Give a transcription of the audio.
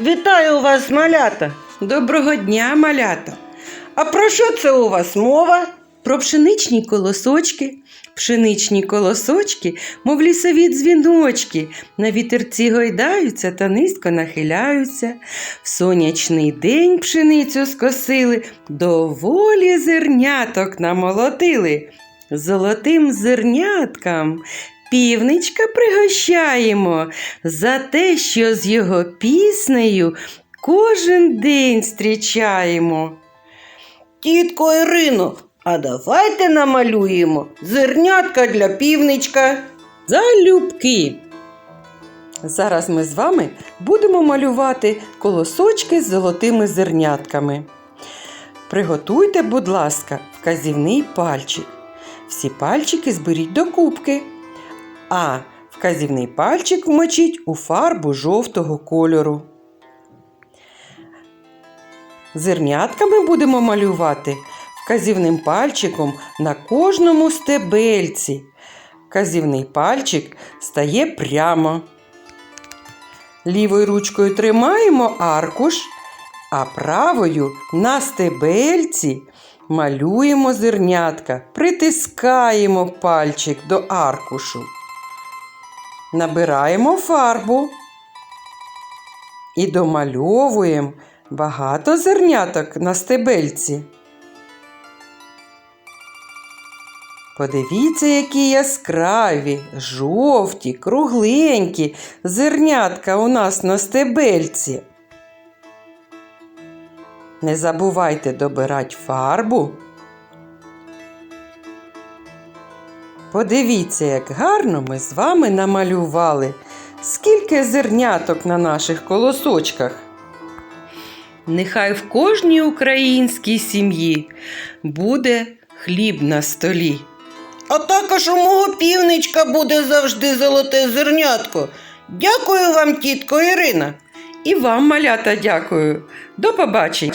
Вітаю вас, малята! Доброго дня, малята! А про що це у вас мова? Про пшеничні колосочки. Пшеничні колосочки, мов лісові дзвіночки, на вітерці гойдаються та низько нахиляються. В сонячний день пшеницю скосили, доволі зерняток намолотили. Золотим зерняткам півничка пригощаємо за те, що з його піснею кожен день зустрічаємо. Тітко Ірино, а давайте намалюємо зернятка для півничка. Залюбки. Зараз ми з вами будемо малювати колосочки з золотими зернятками. Приготуйте, будь ласка, вказівний пальчик. Всі пальчики зберіть до кубки, а вказівний пальчик вмочіть у фарбу жовтого кольору. Зернятками будемо малювати вказівним пальчиком на кожному стебельці. Вказівний пальчик стає прямо. Лівою ручкою тримаємо аркуш, а правою на стебельці малюємо зернятка, притискаємо пальчик до аркушу. Набираємо фарбу і домальовуємо багато зерняток на стебельці. Подивіться, які яскраві, жовті, кругленькі зернятка у нас на стебельці. Не забувайте добирати фарбу. Подивіться, як гарно ми з вами намалювали. Скільки зерняток на наших колосочках. Нехай в кожній українській сім'ї буде хліб на столі. А також у мого півничка буде завжди золоте зернятко. Дякую вам, тітко Ірина. І вам, малята, дякую. До побачення!